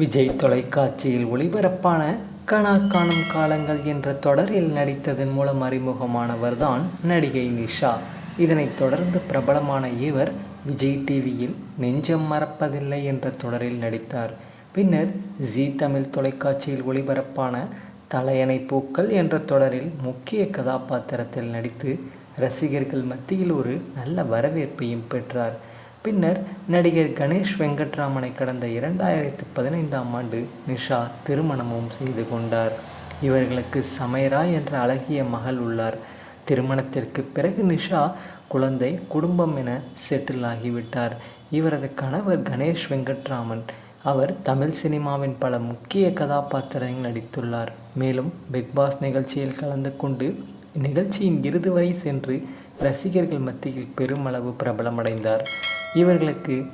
விஜய் தொலைக்காட்சியில் ஒளிபரப்பான கணா காணும் காலங்கள் என்ற தொடரில் நடித்ததன் மூலம் அறிமுகமானவர்தான் நடிகை நிஷா. இதனைத் தொடர்ந்து பிரபலமான இவர் விஜய் டிவியில் நெஞ்சம் மறப்பதில்லை என்ற தொடரில் நடித்தார். பின்னர் ஜீ தமிழ் தொலைக்காட்சியில் ஒளிபரப்பான தலையணை பூக்கள் என்ற தொடரில் முக்கிய கதாபாத்திரத்தில் நடித்து ரசிகர்கள் மத்தியில் ஒரு நல்ல வரவேற்பையும் பெற்றார். பின்னர் நடிகர் கணேஷ் வெங்கட்ராமனை கடந்த இரண்டாயிரத்து பதினைந்தாம் ஆண்டு நிஷா திருமணமும் செய்து கொண்டார். இவர்களுக்கு சமைரா என்ற அழகிய மகள் உள்ளார். திருமணத்திற்கு பிறகு நிஷா குழந்தை குடும்பம் என செட்டில் ஆகிவிட்டார். இவரது கணவர் கணேஷ் வெங்கட்ராமன். அவர் தமிழ் சினிமாவின் பல முக்கிய கதாபாத்திரங்கள் நடித்துள்ளார். மேலும் பிக்பாஸ் நிகழ்ச்சியில் கலந்து கொண்டு நிகழ்ச்சியின் இறுதி வரை சென்று ரசிகர்கள் மத்தியில் பெருமளவு பிரபலமடைந்தார். இவர்களுக்கு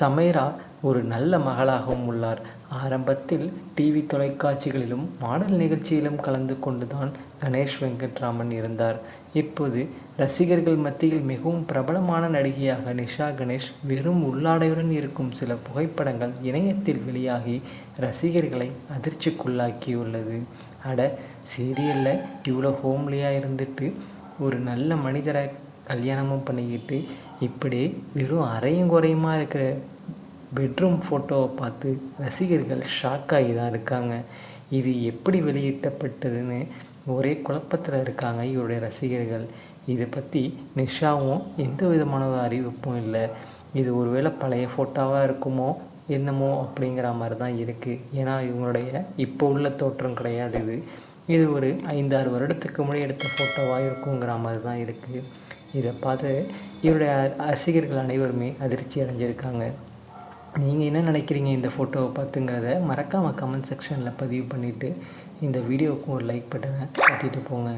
சமைரா ஒரு நல்ல மகளாகவும் உள்ளார். ஆரம்பத்தில் டிவி தொலைக்காட்சிகளிலும் மாடல் நிகழ்ச்சியிலும் கலந்து கொண்டுதான் கணேஷ் வெங்கட்ராமன் இருந்தார். இப்போது ரசிகர்கள் மத்தியில் மிகவும் பிரபலமான நடிகையாக நிஷா கணேஷ் வெறும் உள்ளாடையுடன் இருக்கும் சில புகைப்படங்கள் இணையத்தில் வெளியாகி ரசிகர்களை அதிர்ச்சிக்குள்ளாக்கியுள்ளது. அட சீரியலில் இவ்வளோ ஹோம்லியாக இருந்துட்டு ஒரு நல்ல மனிதரை கல்யாணமும் பண்ணிக்கிட்டு இப்படி வெறும் அறையும் குறையுமா இருக்கிற பெட்ரூம் ஃபோட்டோவை பார்த்து ரசிகர்கள் ஷாக் ஆகி தான் இருக்காங்க. இது எப்படி வெளியிட்டப்பட்டதுன்னு ஒரே குழப்பத்தில் இருக்காங்க இவருடைய ரசிகர்கள். இதை பற்றி நிஷாவும் எந்த விதமான ஒரு அறிவிப்பும் இல்லை. இது ஒருவேளை பழைய ஃபோட்டோவாக இருக்குமோ என்னமோ அப்படிங்கிற மாதிரி தான் இருக்குது ஏன்னா இவங்களுடைய இப்போ உள்ள தோற்றம் கிடையாது இது. இது ஒரு ஐந்தாறு வருடத்துக்கு முன்னாடி எடுத்த ஃபோட்டோவாக இருக்குங்கிற மாதிரி தான் இருக்குது இதை பார்த்து இவருடைய ரசிகர்கள் அனைவருமே அதிர்ச்சி அடைஞ்சிருக்காங்க. நீங்கள் என்ன நினைக்கிறீங்க இந்த ஃபோட்டோவை பார்த்துங்கிறத மறக்காமல் கமெண்ட் செக்ஷனில் பதிவு பண்ணிவிட்டு இந்த வீடியோவுக்கும் ஒரு லைக் பட்டனை தட்டிட்டு போங்க.